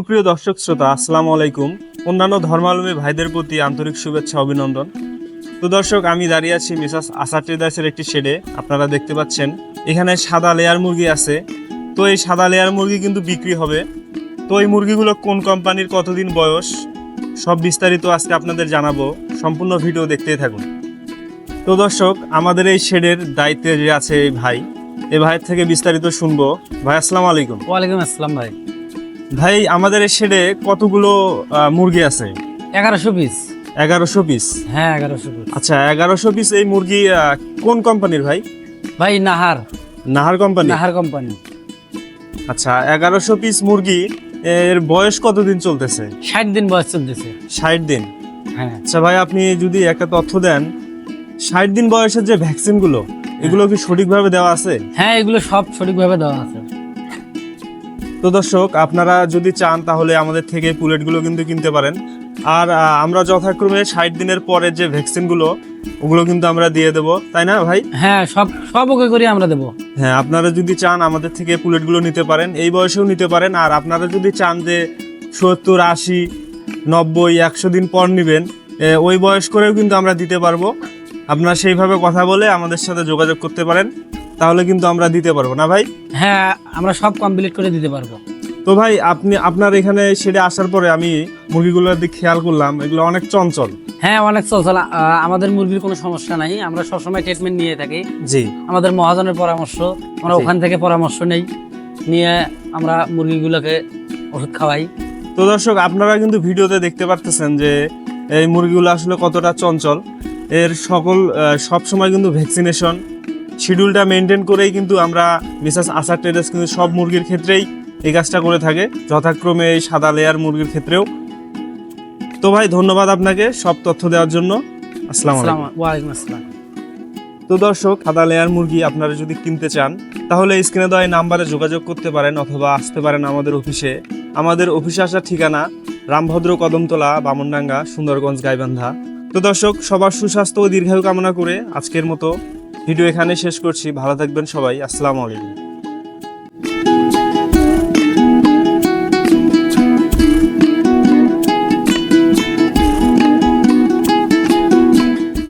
সুপ্রিয় দর্শক শ্রোতা, আসসালামু আলাইকুম। অন্যান্য ধর্মালম্বী ভাইদের প্রতি আন্তরিক শুভেচ্ছা, অভিনন্দন। তো দর্শক, আমি দাঁড়িয়ে আছি মিসাস আশা ট্রেডার্সের একটি শেডে। আপনারা দেখতে পাচ্ছেন, এখানে সাদা লেয়ার মুরগি আছে। তো এই সাদা লেয়ার মুরগি কিন্তু বিক্রি হবে। তো এই মুরগিগুলো কোন কোম্পানির কতদিন বয়স? সব বিস্তারিত আজকে আপনাদের জানাব। সম্পূর্ণ ভিডিও দেখতেই থাকুন। তো দর্শক, আমাদের এই শেডের দায়িত্বে যে আছে এই ভাই, এ ভাইয়ের থেকে বিস্তারিত শুনব। ভাই, আসসালামু আলাইকুম। ওয়ালাইকুম আসসালাম ভাই। ভাই আমাদের এই শেডে কতগুলো মুরগি আছে? এগারোশো পিস এগারোশো পিস হ্যাঁ এগারোশো পিস আচ্ছা এগারোশো পিস এই মুরগি কোন কোম্পানির ভাই? ভাই নাহার। নাহার কোম্পানি নাহার কোম্পানি আচ্ছা এগারোশো পিস মুরগি এর বয়স কতদিন চলতেছে? ষাট দিন বয়স চলতেছে। ষাট দিন। হ্যাঁ। আচ্ছা ভাই আপনি যদি একটা তথ্য দেন ষাট দিন বয়সের যে ভ্যাকসিনগুলো এগুলো কি সঠিকভাবে দেওয়া আছে? হ্যাঁ এগুলো সব সঠিকভাবে দেওয়া আছে। তো দর্শক আপনারা যদি চান তাহলে আমাদের থেকে পুলেটগুলো কিন্তু কিনতে পারেন। আর আমরা যথাক্রমে ষাট দিনের পরে যে ভ্যাকসিনগুলো ওগুলো কিন্তু আমরা দিয়ে দেবো। তাই না ভাই? হ্যাঁ সব সব ওকে করে আমরা দেবো। হ্যাঁ আপনারা যদি চান আমাদের থেকে পুলেটগুলো নিতে পারেন এই বয়সেও নিতে পারেন। আর আপনারা যদি চান যে সত্তর আশি নব্বই একশো দিন পর নেবেন ওই বয়স করেও কিন্তু আমরা দিতে পারব। আপনারা সেইভাবে কথা বলে আমাদের সাথে যোগাযোগ করতে পারেন। তাহলে কিন্তু আমরা দিতে পারব না ভাই? হ্যাঁ আমরা সব কমপ্লিট করে দিতে পারব। তো ভাই আপনি আপনার এখানে সেটা আসার পরে আমি মুরগিগুলোর দিকে খেয়াল করলাম এগুলো অনেক চঞ্চল। হ্যাঁ অনেক চলচল আহ, আমাদের মুরগির কোনো সমস্যা নাই আমরা সবসময় ট্রিটমেন্ট নিয়ে থাকি। জি। আমাদের মহাজনের পরামর্শ আমরা ওখান থেকে পরামর্শ নেই নিয়ে আমরা মুরগিগুলোকে ওষুধ খাওয়াই। তো দর্শক আপনারা কিন্তু ভিডিওতে দেখতে পারতেছেন যে এই মুরগিগুলো আসলে কতটা চঞ্চল। এর সকল সব সময় কিন্তু ভ্যাকসিনেশন শিডিউলটা মেনটেন করেই কিন্তু আমরা মিসাস আসার ট্রেডার্স কিন্তু সব মুরগির ক্ষেত্রেই এই কাজটা করে থাকে যথাক্রমে এই সাদা লেয়ার মুরগির ক্ষেত্রেও। তো ভাই ধন্যবাদ আপনাকে সব তথ্য দেওয়ার জন্য। আসসালামু আলাইকুম। ওয়ালাইকুম আসসালাম। তো দর্শক সাদা লেয়ার মুরগি আপনারা যদি কিনতে চান তাহলে স্ক্রিনে দেওয়া এই নাম্বারে যোগাযোগ করতে পারেন অথবা আসতে পারেন আমাদের অফিসে। আমাদের অফিসে আসার ঠিকানা রামভদ্র কদমতলা বামনডাঙ্গা সুন্দরগঞ্জ গাইবান্ধা। তো দর্শক সবার সুস্বাস্থ্য ও দীর্ঘায়ু কামনা করে আজকের মতো ভিডিও এখানে শেষ করছি। ভালো থাকবেন সবাই। আসসালামু আলাইকুম।